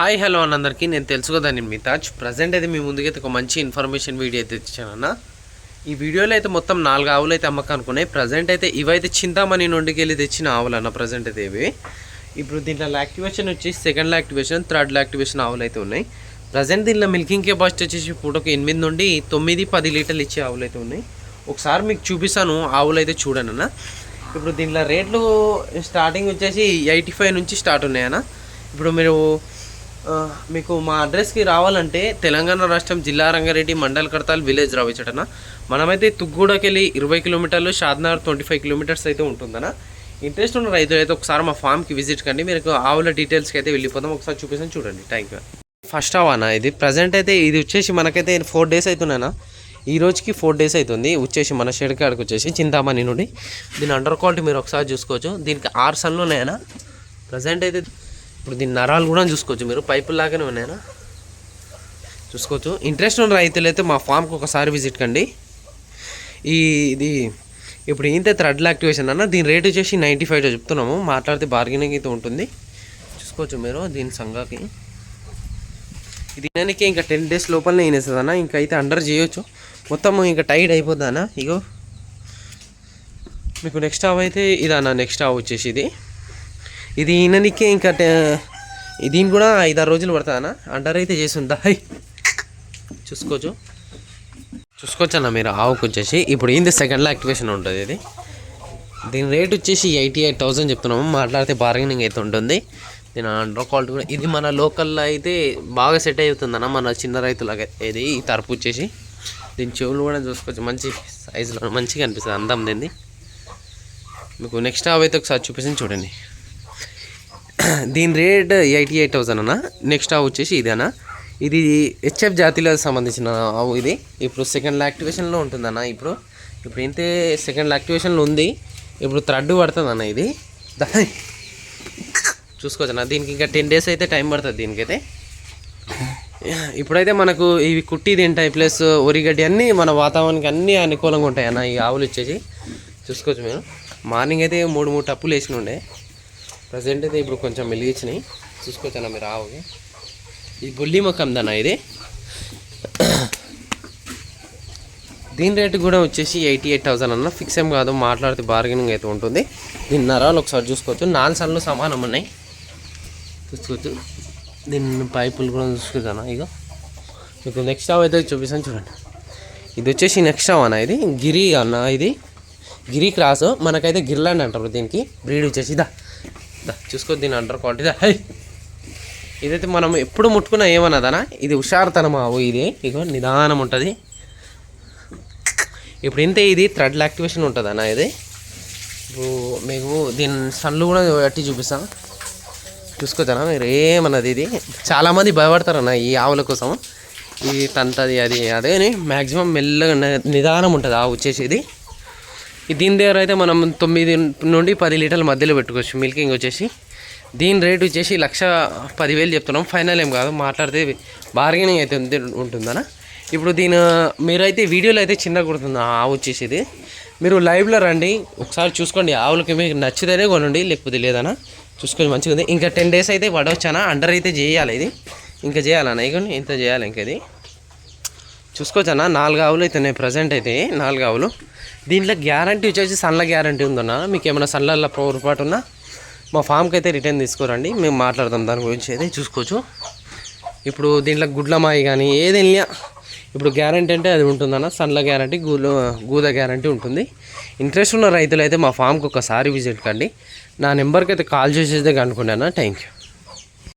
Hi hello అన్న అందరికీ నేను తెలుసు కదా నేను మితాజ్. ప్రజెంట్ అయితే మీ ముందుకైతే ఒక మంచి ఇన్ఫర్మేషన్ వీడియో అయితే ఇచ్చానన్న ఈ వీడియోలో అయితే మొత్తం నాలుగు ఆవులు అయితే అమ్మకం అనుకున్నాయి ప్రజెంట్ అయితే ఇవైతే చింతామణి నుండికి వెళ్ళి తెచ్చిన ఆవులు అన్న ప్రజెంట్ అయితే ఇవి. ఇప్పుడు దీంట్లో యాక్టివేషన్ వచ్చి సెకండ్ యాక్టివేషన్ థర్డ్ యాక్టివేషన్ ఆవులు అయితే ఉన్నాయి. ప్రజెంట్ దీనిలో మిల్కింగ్ కెపాసిటీ వచ్చేసి పూటకు ఎనిమిది నుండి తొమ్మిది పది లీటర్లు ఇచ్చే ఆవులు అయితే ఉన్నాయి. ఒకసారి మీకు చూపిస్తాను ఆవులు అయితే చూడనన్న ఇప్పుడు దీంట్లో రేట్లు స్టార్టింగ్ వచ్చేసి ఎయిటీ ఫైవ్ నుంచి స్టార్ట్ ఉన్నాయన్న ఇప్పుడు మీరు మీకు మా అడ్రస్కి రావాలంటే తెలంగాణ రాష్ట్రం జిల్లా రంగారెడ్డి మండల్ కడతాల్ విలేజ్ రావచ్చటన మనమైతే తుగ్గూడకి వెళ్ళి ఇరవై కిలోమీటర్లు షాద్నగర్ ట్వంటీ ఫైవ్ కిలోమీటర్స్ అయితే ఉంటుందనా? ఇంట్రెస్ట్ ఉన్న రైతులు అయితే ఒకసారి మా ఫామ్కి విజిట్ కండి. మీకు ఆవుల డీటెయిల్స్కి అయితే వెళ్ళిపోదాం. ఒకసారి చూపిస్తాను చూడండి. థ్యాంక్ యూ ఫస్ట్ అన్న ఇది. ప్రజెంట్ అయితే ఇది వచ్చేసి మనకైతే ఫోర్ డేస్ అవుతున్నానా ఈ రోజుకి ఫోర్ డేస్ అవుతుంది వచ్చేసి మన షెడ్ కాడికి వచ్చేసి చింతామణి నుండి. దీని అండర్ క్వాలిటీ మీరు ఒకసారి చూసుకోవచ్చు. దీనికి ఆరు సన్లు ఉన్నాయనా? ప్రజెంట్ అయితే ఇప్పుడు దీని నరాలు కూడా చూసుకోవచ్చు మీరు. పైపు లాగానే ఉన్నాయనా? చూసుకోవచ్చు. ఇంట్రెస్ట్ ఉన్న రైతులు అయితే మా ఫామ్కి ఒకసారి విజిట్ కండి. ఈ ఇది ఇప్పుడు ఇంత థ్రెడ్ యాక్టివేషన్ అన్న దీని రేట్ వచ్చేసి నైంటీ ఫైవ్ చెప్తున్నాము. మాట్లాడితే బార్గెనింగ్ అయితే ఉంటుంది. చూసుకోవచ్చు మీరు దీని సంఘాకి. ఇది తినడానికి ఇంకా టెన్ డేస్ లోపలనే వినేస్తుంది అన్న ఇంకా అయితే అండర్ చేయొచ్చు. మొత్తం ఇంకా టైట్ అయిపోద్దానా ఇగో. మీకు నెక్స్ట్ హావ్ అయితే ఇదన్న నెక్స్ట్ హావ్ వచ్చేసి ఇది. ఇది ఈయననికే ఇంకా దీని కూడా ఐదారు రోజులు పడుతుంది అన్న అండర్ అయితే చేసి ఉందా చూసుకోవచ్చు చూసుకోవచ్చు అన్న మీరు ఆవుకు వచ్చేసి. ఇప్పుడు ఏంది సెకండ్లో యాక్టివేషన్ ఉంటుంది ఇది. దీని రేట్ వచ్చేసి ఎయిటీ ఎయిట్ థౌసండ్ చెప్తున్నాము. మాట్లాడితే బార్గెనింగ్ అయితే ఉంటుంది. దీని అండర్ క్వాలిటీ కూడా ఇది మన లోకల్లో అయితే బాగా సెట్ అవుతుందన్న మన చిన్న రైతులకి ఇది ఈ తరపు వచ్చేసి. దీని చెవులు కూడా చూసుకోవచ్చు. మంచి సైజులో మంచిగా అనిపిస్తుంది అందం దీన్ని. మీకు నెక్స్ట్ ఆవు అయితే ఒకసారి చూపిస్తాను చూడండి. దీని రేట్ ఎయిటీ ఎయిట్ థౌసండ్ అన్న. నెక్స్ట్ ఆవు వచ్చేసి ఇది అన్న. ఇది హెచ్ఎఫ్ జాతిలో సంబంధించిన ఆవు ఇది. ఇప్పుడు సెకండ్ యాక్టివేషన్లో ఉంటుందన్న ఇప్పుడు. ఇప్పుడు ఇంతే సెకండ్ యాక్టివేషన్లో ఉంది. ఇప్పుడు థ్రెడ్ పడుతుంది అన్న ఇది. దా- చూసుకోవచ్చు అన్న. దీనికి ఇంకా టెన్ డేస్ అయితే టైం పడుతుంది దీనికైతే. ఇప్పుడైతే మనకు ఇవి కుట్టి తింటాయి ప్లస్ ఒరిగడ్డి అన్నీ మన వాతావరణానికి అన్నీ అనుకూలంగా ఉంటాయి అన్న ఈ ఆవులు వచ్చేసి చూసుకోవచ్చు మీరు. మార్నింగ్ అయితే మూడు మూడు టప్పులు వేసిన ఉండే ప్రజెంట్ అయితే ఇప్పుడు కొంచెం మెలిగించినాయి చూసుకోవచ్చు అన్న మీరు ఆవుకి ఇది బుల్లి మొక్కం దానా ఇది? దీని రేటు కూడా వచ్చేసి ఎయిటీ ఎయిట్ థౌసండ్ అన్న. ఫిక్స్ ఏం కాదు మాట్లాడితే బార్గెనింగ్ అయితే ఉంటుంది. దీని నరాలు ఒకసారి చూసుకోవచ్చు. నాలుగు సమానం ఉన్నాయి చూసుకోవచ్చు. దీని పైపులు కూడా చూసుకుంటాను ఇక మీకు నెక్స్ట్ ఆవ్ అయితే చూపిస్తాను చూడండి. ఇది వచ్చేసి నెక్స్ట్ ఆవ్ అన్న ఇది. గిరి అన్న ఇది. గిరి క్రాస్. మనకైతే గిర్లాండ్ అంటారు దీనికి. బ్రీడ్ వచ్చేసి ఇదా. చూసుకో దీని అండర్ క్వాలిటీ హై. ఇదైతే మనం ఎప్పుడు ముట్టుకున్నా ఏమన్నదనా? ఇది హుషారుతనం ఆవు ఇది. ఇగో నిదానం ఉంటుంది. ఇప్పుడు ఇంతే ఇది థ్రెడ్ యాక్టివేషన్ ఉంటుంది అన్న ఇది? ఇప్పుడు మీకు దీని సన్లు కూడా అట్టి చూపిస్తాం. చూసుకోవచ్చనా మీరు? ఏమన్నది ఇది? చాలామంది భయపడతారన్న ఈ ఆవుల కోసం. ఇది తంతది అది అదే మ్యాక్సిమం మెల్లగా నిదానం ఉంటుంది ఆవు వచ్చేసి ఇది దీని దగ్గర అయితే మనం తొమ్మిది నుండి పది లీటర్ల మధ్యలో పెట్టుకోవచ్చు. మిల్కింగ్ వచ్చేసి. దీని రేట్ వచ్చేసి లక్ష పదివేలు చెప్తున్నాం. ఫైనల్ ఏం కాదు మాట్లాడితే బార్గెనింగ్ అయితే ఉంటుందనా? ఇప్పుడు దీని మీరైతే వీడియోలో అయితే చిన్న కుడుతుంది ఆవు వచ్చేసి ఇది. మీరు లైవ్లో రండి ఒకసారి చూసుకోండి. ఆవులకి మీకు నచ్చితేనే కొనండి లేకపోతే లేదనా? చూసుకొని మంచిగా ఉంది ఇంకా టెన్ డేస్ అయితే పడవచ్చానా? అండర్ అయితే చేయాలి ఇది. ఇంకా చేయాలన్నా ఇక ఇంత చేయాలి ఇంకా ఇది. చూసుకోవచ్చన్నా నాలుగు ఆవులు అయితే ప్రజెంట్ అయితే నాలుగు ఆవులు. దీంట్లో గ్యారంటీ వచ్చేసి సన్ల గ్యారంటీ ఉందన్నా. మీకు ఏమైనా సన్ల పొరపాటు ఉన్నా మా ఫామ్కి అయితే రిటర్న్ తీసుకోరండి. మేము మాట్లాడదాం దాని గురించి అయితే చూసుకోవచ్చు. ఇప్పుడు దీంట్లో గుడ్లమాయి కానీ ఏది ఇప్పుడు గ్యారంటీ అంటే అది ఉంటుందన్న. సన్ల గ్యారంటీ గూల గూద గ్యారంటీ ఉంటుంది. ఇంట్రెస్ట్ ఉన్న రైతులు అయితే మా ఫామ్కి ఒకసారి విజిట్ కండి. నా నెంబర్కి అయితే కాల్ చేసేదే అనుకున్నాను? Thank you